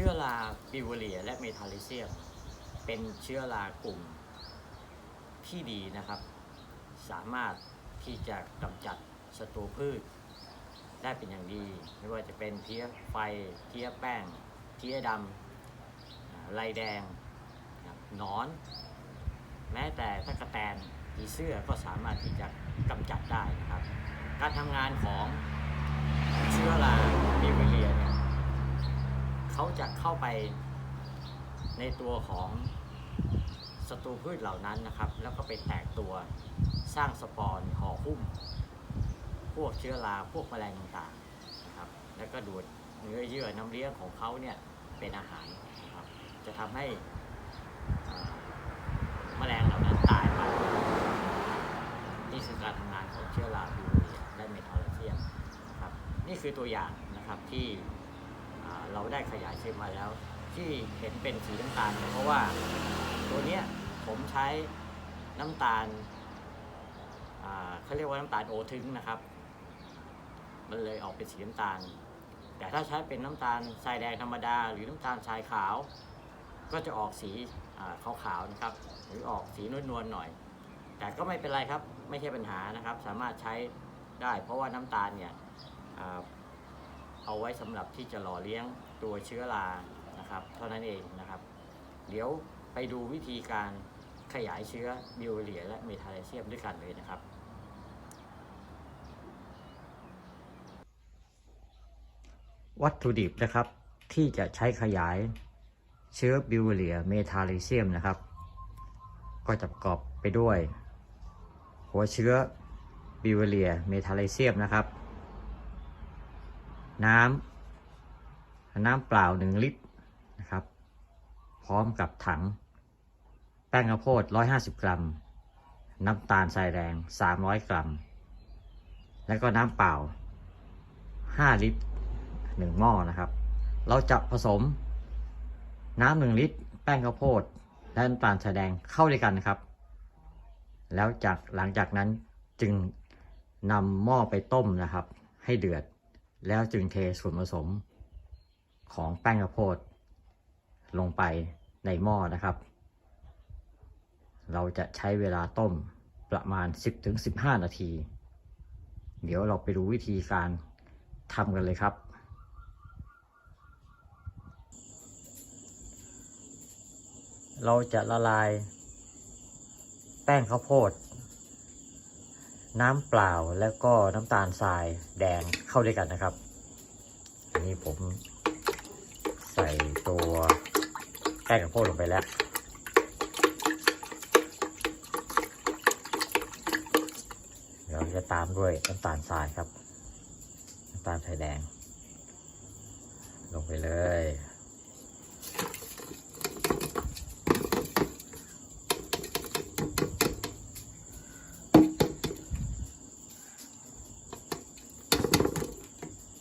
ชื้อราบิวเรียและเมทาลิเซียม เป็นเชื้อรากลุ่มที่ดีนะครับ สามารถที่จะกำจัดศัตรูพืช ได้เป็นอย่างดี ไม่ว่าจะเป็นเพี้ยไฟเพี้ยแป้งเพี้ยดำอ่าลายแดงนะครับหนอน แม้แต่ตะกะแตนผีเสื้อก็สามารถที่จะกำจัดได้นะครับ การทำงานของเชื้อราบิวเรียเนี่ย เขาจะเข้าไปในตัวของศัตรูพืชเหล่านั้นนะครับ แล้วก็ไปแตกตัวสร้างสปอร์ห่อหุ้ม พวกเชื้อราพวกแมลงต่างๆนะครับ แล้วก็ดูดเนื้อเยื่อน้ำเลี้ยงของเขาเนี่ยเป็นอาหารนะครับ จะทำให้แมลงเหล่านั้นตายไปนี่คือการทำงานของเชื้อราบิวเรียและเมทาลเซียมนะครับ นี่คือตัวอย่างนะครับที่ เราได้ขยายเชื้อมาแล้ว ที่เห็นเป็นสีน้ำตาลเนี่ยเพราะว่าตัวเนี้ยผมใช้น้ำตาลอ่าเขาเรียกว่าน้ำตาลโอทึงนะครับ มันเลยออกเป็นสีน้ำตาล แต่ถ้าใช้เป็นน้ำตาลทรายแดงธรรมดา หรือน้ำตาลทรายขาว ก็จะออกสีอ่าขาวๆนะครับ หรือออกสีนวลๆหน่อย แต่ก็ไม่เป็นไรครับ ไม่ใช่ปัญหานะครับ สามารถใช้ได้ เพราะว่าน้ำตาลเนี่ยเอาไว้สำหรับที่จะหล่อเลี้ยง ตัวเชื้อรานะครับเท่านั้นเองนะครับ เดี๋ยวไปดูวิธีการขยายเชื้อบิวเรียและเมทาเลเซียมด้วยกันเลยนะครับ วัตถุดิบนะครับที่จะใช้ขยายเชื้อบิวเรียเมทาลิเซียมนะครับ ก็จะประกอบไปด้วย หัวเชื้อบิวเรียเมทาลิเซียมนะครับ น้ำ น้ำเปล่า 1 ลิตรนะครับ พร้อมกับถัง แป้งข้าวโพด 150 กรัม น้ำตาลทรายแดง 300 กรัม แล้วก็น้ำเปล่า 5 ลิตรหนึ่งหม้อนะครับ เราจะผสมน้ำหนึ่งลิตร แป้งข้าวโพด และน้ำตาลทรายแดงเข้าด้วยกันนะครับ แล้วจากหลังจากนั้นจึงนำหม้อไปต้มนะครับ ให้เดือด แล้วจึงเทส่วนผสม ของแป้งข้าวโพดลงไปในหม้อนะครับ เราจะใช้เวลาต้มประมาณ 10-15 นาที เดี๋ยวเราไปดูวิธีการทำกันเลยครับ เราจะละลายแป้งข้าวโพด น้ำเปล่าแล้วก็น้ำตาลทรายแดงเข้าด้วยกันนะครับ อันนี้ผม ใส่ตัวแป้งข้าวโพดลงไปแล้ว เดี๋ยวจะตามด้วยน้ำตาลทรายครับ น้ำตาลทรายแดง ลงไปเลย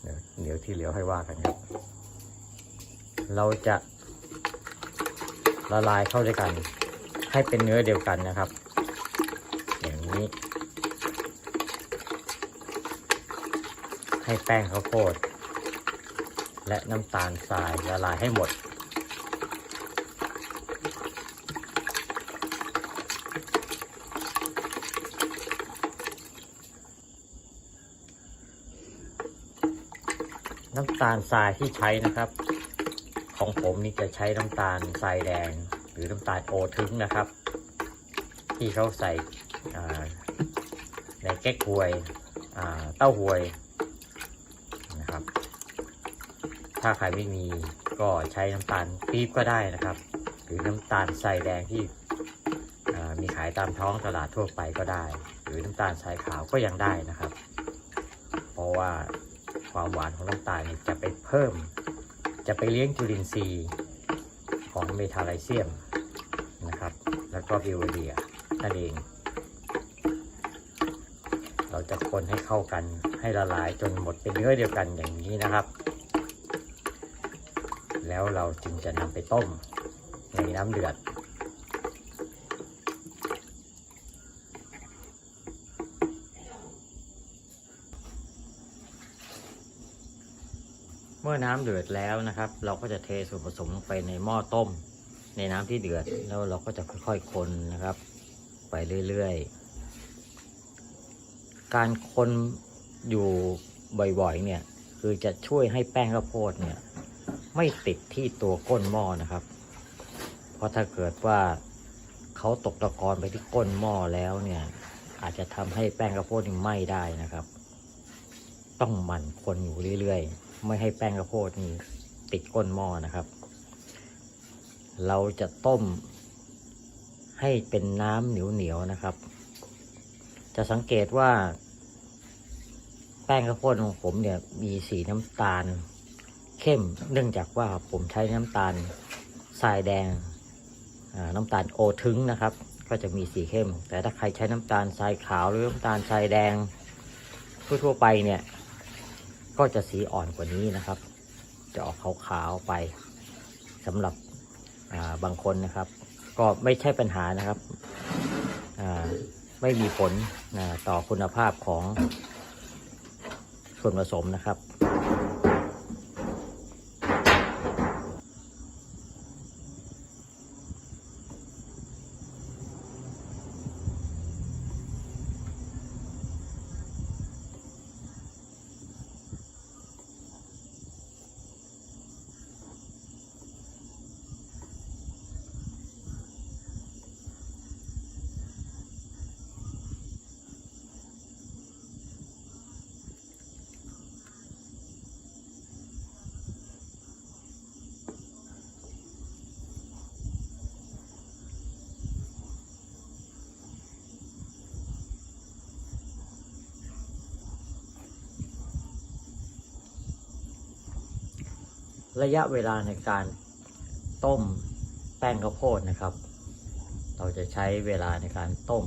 เดี๋ยวเดี๋ยวที่เหลือให้ว่ากันครับ เราจะละลายเข้าด้วยกัน ให้เป็นเนื้อเดียวกันนะครับ อย่างนี้ ให้แป้งข้าวโพด และน้ำตาลทรายละลายให้หมด น้ำตาลทรายที่ใช้นะครับ ของผมนี่จะใช้น้ำตาลทรายแดง หรือน้ำตาลโอทึงนะครับ ที่เขาใส่ในเก๊กฮวยอ่าเต้าหวยนะครับ ถ้าใครไม่มีก็ใช้น้ำตาลปี๊บก็ได้นะครับ หรือน้ำตาลทรายแดงที่มีขายตามท้องตลาดทั่วไปก็ได้ หรือน้ำตาลทรายขาวก็ยังได้นะครับ เพราะว่าความหวานของน้ำตาลจะไปเพิ่ม จะไปเลี้ยงจุลินทรีย์ของเมทาไลเซียมนะครับ แล้วก็บิวเรียนั่นเอง เราจะคนให้เข้ากันให้ละลายจนหมดเป็นเนื้อเดียวกันอย่างนี้นะครับ แล้วเราจึงจะนำไปต้มในน้ำเดือด เมื่ อน้ำเดือดแล้วนะครับ เราก็จะเทส่วนผสมลงไปในหม้อต้ม ในน้ำที่เดือดแล้วเราก็จะค่อยๆคนนะครับ ไปเรื่อยๆ การคนอยู่บ่อยๆเนี่ยคือจะช่วยให้แป้งข้าวโพดเนี่ยไม่ติดที่ตัวก้นหม้อนะครับ เพราะถ้าเกิดว่าเขาตกตะกอนไปที่ก้นหม้อแล้วเนี่ยอาจจะทำให้แป้งข้าวโพดไหม้ได้นะครับ ต้องหมั่นคนอยู่เรื่อยๆ ไม่ให้แป้งข้าวโพดนี่ติดก้นหม้อนะครับ เราจะต้มให้เป็นน้ำเหนียวๆนะครับ จะสังเกตว่า แป้งข้าวโพดของผมเนี่ยมีสีน้ำตาล เข้มเนื่องจากว่าผมใช้น้ำตาลทรายแดงน้ำตาลโอทึงนะครับ ก็จะมีสีเข้ม แต่ถ้าใครใช้น้ำตาลทรายขาวหรือน้ำตาลทรายแดงทั่วๆไปเนี่ย ก็จะสีอ่อนกว่านี้นะครับ จะออกขาวๆไปสำหรับบางคนนะครับ ก็ไม่ใช่ปัญหานะครับไม่มีผลต่อคุณภาพของส่วนผสมนะครับ ระยะเวลาในการต้มแป้งข้าวโพดนะครับ เราจะใช้เวลาในการต้ม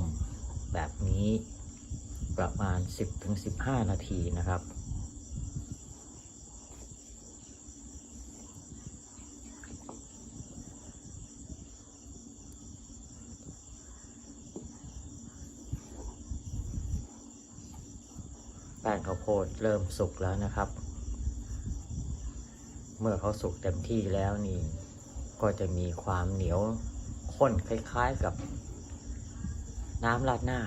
แบบนี้ประมาณ 10-15 นาทีนะครับแป้งข้าวโพดเริ่มสุกแล้วนะครับ เมื่อเขาสุกเต็มที่แล้วนี่ ก็จะมีความเหนียวข้นคล้ายๆกับ น้ำราดหน้า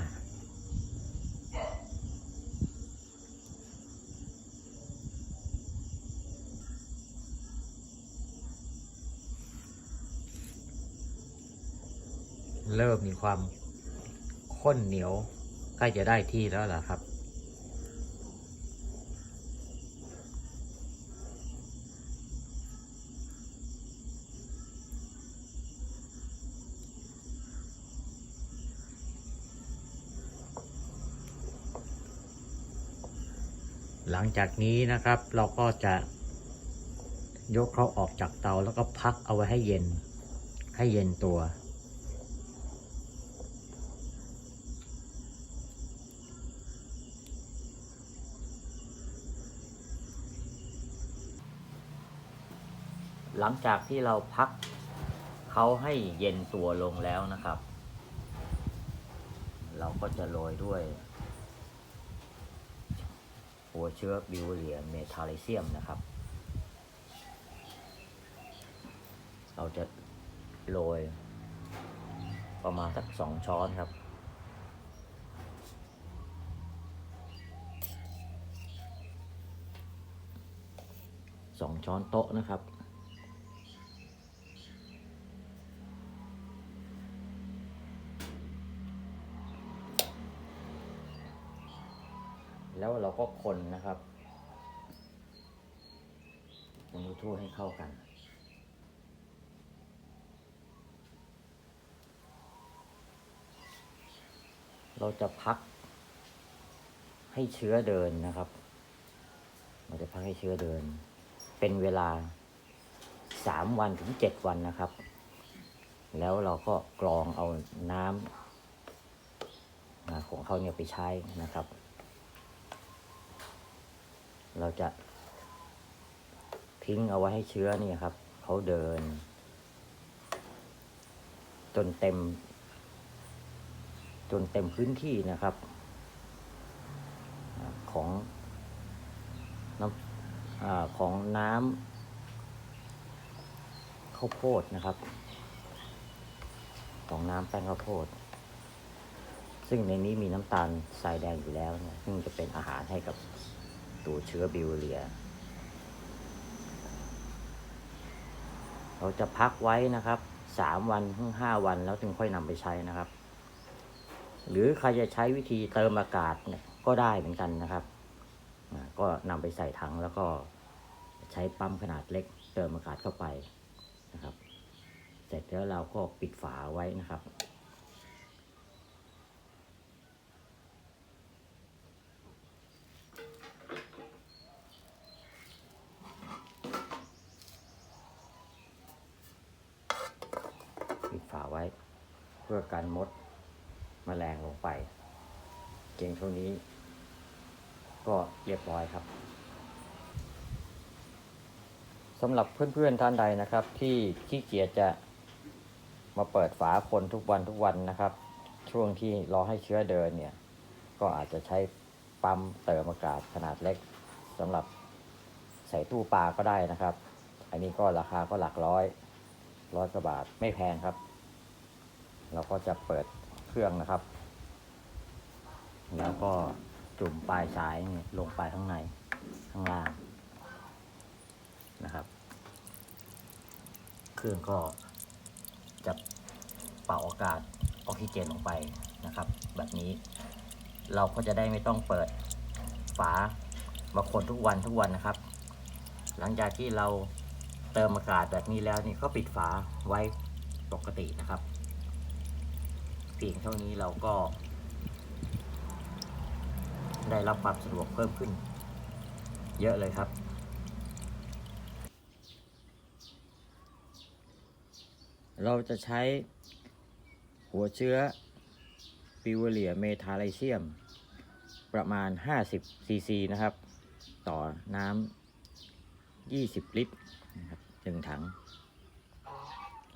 เริ่มมีความข้นเหนียวใกล้จะได้ที่แล้วล่ะครับ หลังจากนี้นะครับ เราก็จะยกเขาออกจากเตาแล้วก็พักเอาไว้ให้เย็น ให้เย็นตัว หลังจากที่เราพักเขาให้เย็นตัวลงแล้วนะครับ เราก็จะโรยด้วย หัวเชื้อบิวเลียเมทาลิเซียมนะครับ เราจะโรยประมาณสักสองช้อนครับ สองช้อนโต๊ะนะครับ แล้วเราก็คนนะครับคนทั่วให้เข้ากัน เราจะพักให้เชื้อเดินนะครับ เราจะพักให้เชื้อเดิน เป็นเวลาสามวันถึงเจ็ดวันนะครับ แล้วเราก็กรองเอาน้ำของเขาเนี่ยไปใช้นะครับ เราจะทิ้งเอาไว้ให้เชื้อนี่ครับเขาเดิน จนเต็ม จนเต็มพื้นที่นะครับ ของน้ำอของน้ำข้าวโพดนะครับ ของน้ำแป้งข้าวโพด ซึ่งในนี้มีน้ำตาลทรายแดงอยู่แล้วนะซึ่งจะเป็นอาหารให้กับ ตัวเชื้อบิวเรีย เราจะพักไว้นะครับสามวันถึงห้าวันแล้วถึงค่อยนำไปใช้นะครับ หรือใครจะใช้วิธีเติมอากาศเนี่ยก็ได้เหมือนกันนะครับก็นำไปใส่ถังแล้วก็ใช้ปั๊มขนาดเล็ก เติมอากาศเข้าไปนะครับ เสร็จแล้วเราก็ปิดฝาไว้นะครับ ปิดฝาไว้ เพื่อกันมดมแมลงลงไป เก่งเท่านี้ ก็เรียบร้อยครับสำหรับเพื่อนๆท่านใดนะครับ ที่ขี้เกียจจะมาเปิดฝาคนทุกวันทุกวันนะครับ ช่วงที่รอให้เชื้อเดินเนี่ย ก็อาจจะใช้ปั๊มเติมอากาศขนาดเล็กสำหรับใส่ตู้ปลาก็ได้นะครับ อันนี้ก็ราคาก็หลักร้อยร้อยกว่าบาทไม่แพงครับ เราก็จะเปิดเครื่องนะครับ แล้วก็จุ่มปลายสายนี่ลงไปข้างในข้างล่างนะครับ เครื่องก็จะเป่าอากาศออกซิเจนลงไปนะครับ แบบนี้เราก็จะได้ไม่ต้องเปิดฝามาคนทุกวันทุกวันนะครับ หลังจากที่เราเติมอากาศแบบนี้แล้วนี่ก็ปิดฝาไว้ปกตินะครับ พียงเท่านี้เราก็ ได้รับความสะดวกเพิ่มขึ้น เยอะเลยครับ เราจะใช้หัวเชื้อปิวเลียเมทาไลเซียม ประมาณ 50 ซีซีนะครับ ต่อน้ำ 20 ลิตรนะครับหนึ่งถัง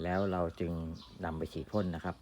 แล้วเราจึงนำไปฉีดพ่นนะครับ